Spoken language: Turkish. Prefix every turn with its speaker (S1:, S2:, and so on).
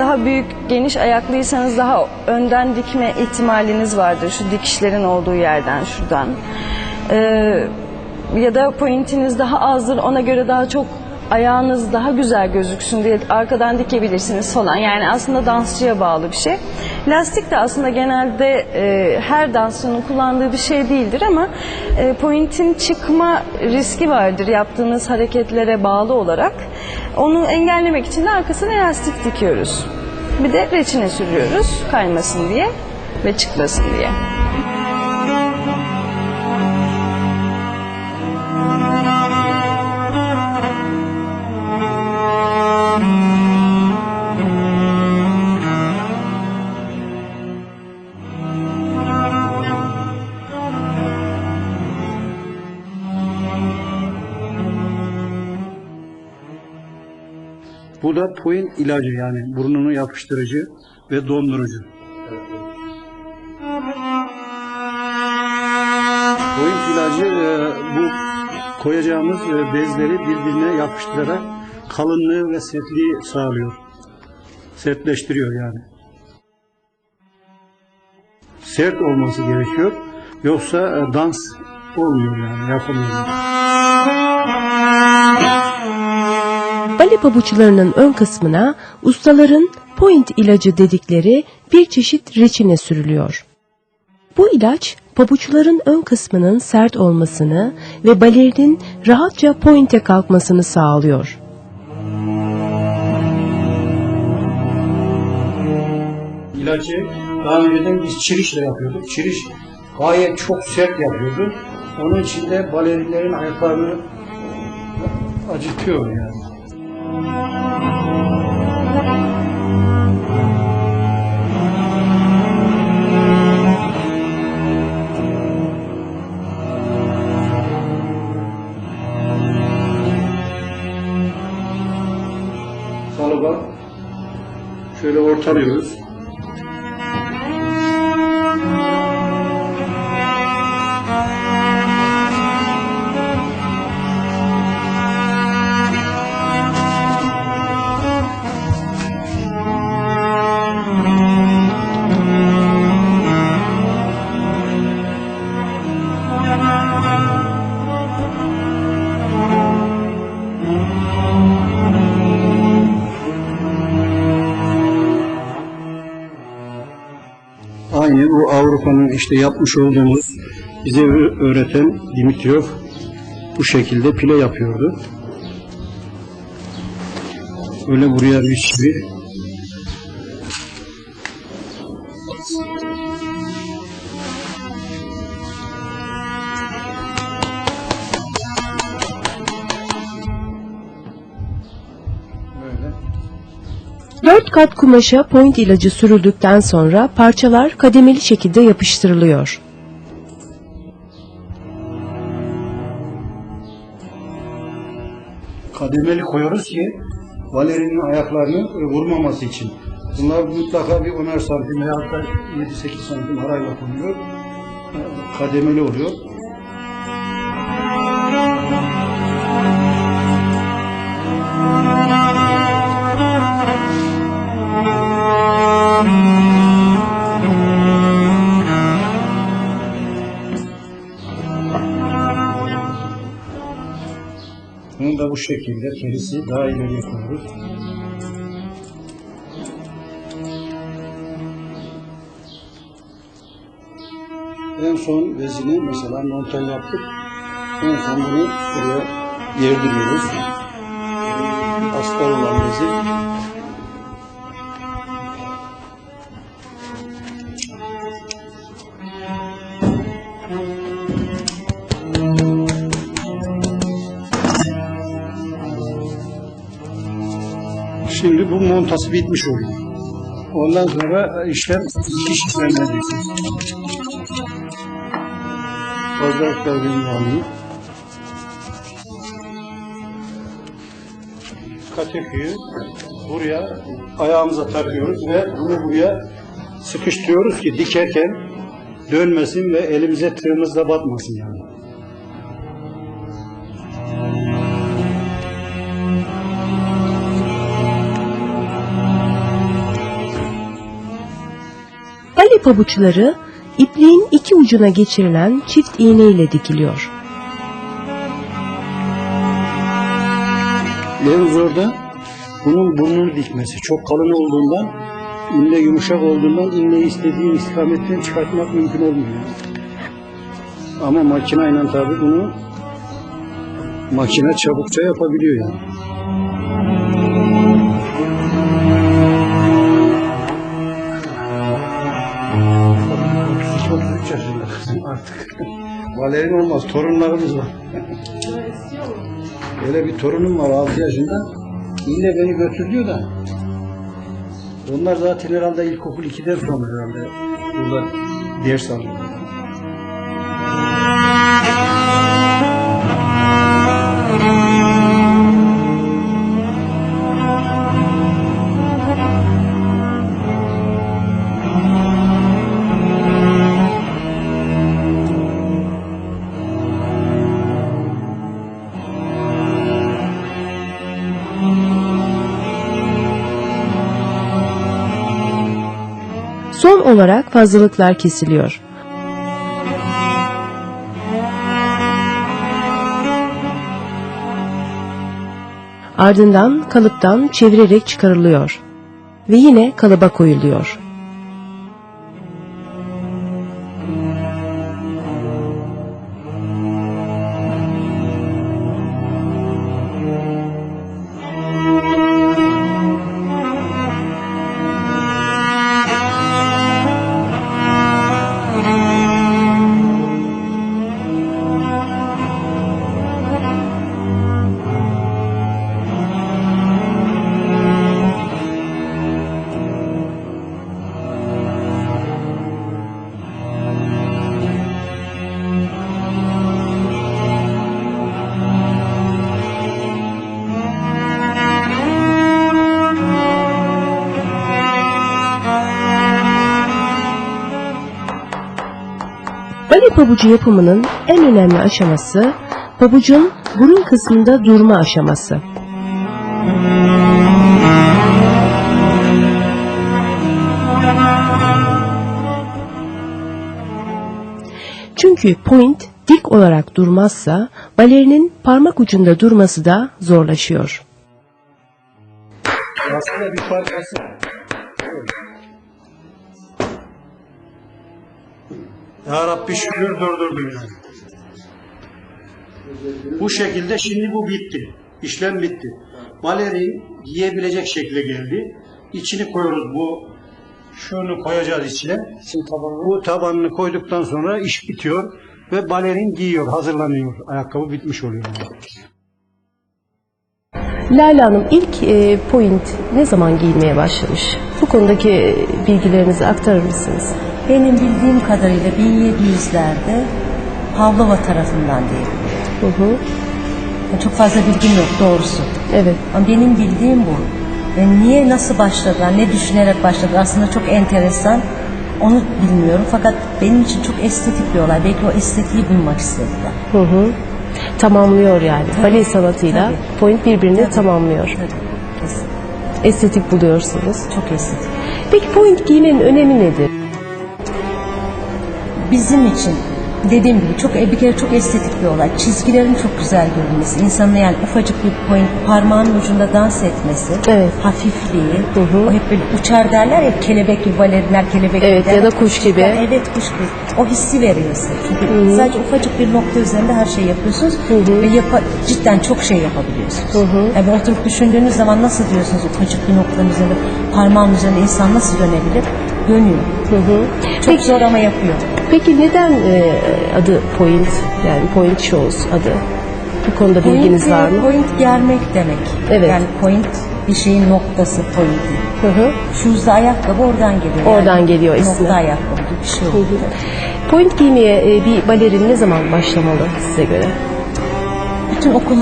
S1: Daha büyük, geniş ayaklıysanız daha önden dikme ihtimaliniz vardır. Şu dikişlerin olduğu yerden, şuradan. Ee, ya da pointiniz daha azdır, ona göre daha çok ayağınız daha güzel gözüksün diye arkadan dikebilirsiniz falan. Yani aslında dansçıya bağlı bir şey. Lastik de aslında genelde e, her dansçının kullandığı bir şey değildir ama e, pointin çıkma riski vardır yaptığınız hareketlere bağlı olarak. Onu engellemek için de arkasına lastik dikiyoruz. Bir de reçine sürüyoruz kaymasın diye ve çıkmasın diye.
S2: Bu da point ilacı yani burnunu yapıştırıcı ve dondurucu. Point ilacı e, bu koyacağımız e, bezleri birbirine yapıştırarak kalınlığı ve sertliği sağlıyor. Sertleştiriyor yani. Sert olması gerekiyor. Yoksa e, dans olmuyor yani yapamıyor.
S3: Bale pabuçlarının ön kısmına ustaların point ilacı dedikleri bir çeşit reçine sürülüyor. Bu ilaç pabuçların ön kısmının sert olmasını ve balerinin rahatça pointe kalkmasını sağlıyor.
S2: İlacı daha önceden biz çirişle yapıyorduk. Çiriş gayet çok sert yapıyordu. Onun için de balerinlerin ayaklarını acıtıyor yani. Kalıba şöyle ortalıyoruz. Aynı bu Avrupa'nın işte yapmış olduğumuz bize öğreten Dimitrov bu şekilde pile yapıyordu. Öyle buraya bir çivi
S3: Dört kat kumaşa point ilacı sürüldükten sonra parçalar kademeli şekilde yapıştırılıyor.
S2: kademeli koyuyoruz ki balerinin ayaklarını e, vurmaması için. Bunlar mutlaka bir 10'ar santim veya da 7-8 santim arayla konuyor. E, Kademeli oluyor. Bu şekilde terisi daha ileriye koyuyoruz. En son bezini mesela montaj yaptık. En son bunu buraya yerdiriyoruz. Astar olan bezi Bu montası bitmiş oluyor. Ondan sonra işlem dikiş işlemine geçiyor. Fazlalıklar benim alıyor. Kateküyü buraya ayağımıza takıyoruz ve bunu buraya sıkıştırıyoruz ki dikerken dönmesin ve elimize tığımızla batmasın yani.
S3: Pabuçları ipliğin iki ucuna geçirilen çift iğne ile dikiliyor.
S2: En zor da bunun burnunu dikmesi. Çok kalın olduğundan, inle yumuşak olduğundan inleyi istediğin istikametten çıkartmak mümkün olmuyor. Ama makineyle tabi bunu makine çabukça yapabiliyor yani. Artık. Balerin olmaz, torunlarımız var. Öyle bir torunum var 6 yaşında. Yine beni götürüyor da. Onlar zaten herhalde ilkokul 2'den sonra herhalde burada ders alıyor.
S3: Olarak fazlalıklar kesiliyor. Ardından kalıptan çevirerek çıkarılıyor ve yine kalıba koyuluyor. Bale pabucu yapımının en önemli aşaması pabucun burun kısmında durma aşaması. Çünkü point dik olarak durmazsa balerinin parmak ucunda durması da zorlaşıyor.
S2: Aslında bir parçası. Ya Rabbi şükür durdurdun yani. Bu şekilde şimdi bu bitti. İşlem bitti. Balerin giyebilecek şekle geldi. İçini koyuyoruz bu şunu koyacağız içine. Bu tabanını koyduktan sonra iş bitiyor ve balerin giyiyor, hazırlanıyor. Ayakkabı bitmiş oluyor.
S3: Lale Hanım ilk e, point ne zaman giyilmeye başlamış? Bu konudaki e, bilgilerinizi aktarır mısınız?
S4: Benim bildiğim kadarıyla 1700'lerde Pavlova tarafından diyebilirim.
S3: Hı hı.
S4: Çok fazla bilgim yok doğrusu.
S3: Evet.
S4: Ama benim bildiğim bu. Ve niye nasıl başladılar, ne düşünerek başladılar aslında çok enteresan. Onu bilmiyorum fakat benim için çok estetik bir olay. Belki o estetiği bulmak istediler.
S3: Hı hı. Tamamlıyor yani. Bale sanatıyla
S4: tabii.
S3: point birbirini
S4: Tabii.
S3: tamamlıyor.
S4: Tabii, kesin.
S3: Estetik buluyorsunuz.
S4: Çok estetik.
S3: Peki point giymenin önemi nedir?
S4: Bizim için dediğim gibi çok bir kere çok estetik bir olay. Çizgilerin çok güzel görünmesi, insanın yani ufacık bir point parmağının ucunda dans etmesi,
S3: Evet.
S4: hafifliği,
S3: Hı hı.
S4: o hep böyle uçar derler ya kelebek gibi balerinler kelebek
S3: Evet,
S4: gibi
S3: ya da kuş gibi.
S4: Yani evet kuş gibi. O hissi veriyor size. Çünkü sadece ufacık bir nokta üzerinde her şeyi yapıyorsunuz ve yapa, cidden çok şey yapabiliyorsunuz. Yani oturup düşündüğünüz zaman nasıl diyorsunuz ufacık bir noktanın üzerinde parmağın üzerinde insan nasıl dönebilir? Dönüyor. Çok zor ama yapıyor.
S3: Peki neden e, adı point? Yani point shows adı. Bu konuda bilginiz
S4: Point,
S3: var mı?
S4: Point germek demek.
S3: Evet.
S4: Yani point bir şeyin noktası point.
S3: Hı hı.
S4: Shoes da ayakkabı oradan geliyor.
S3: Oradan geliyor ismi.
S4: Nokta ayakkabı gibi bir şey oluyor.
S3: Point giymeye e, bir balerin ne zaman başlamalı size göre?
S4: Bütün okullar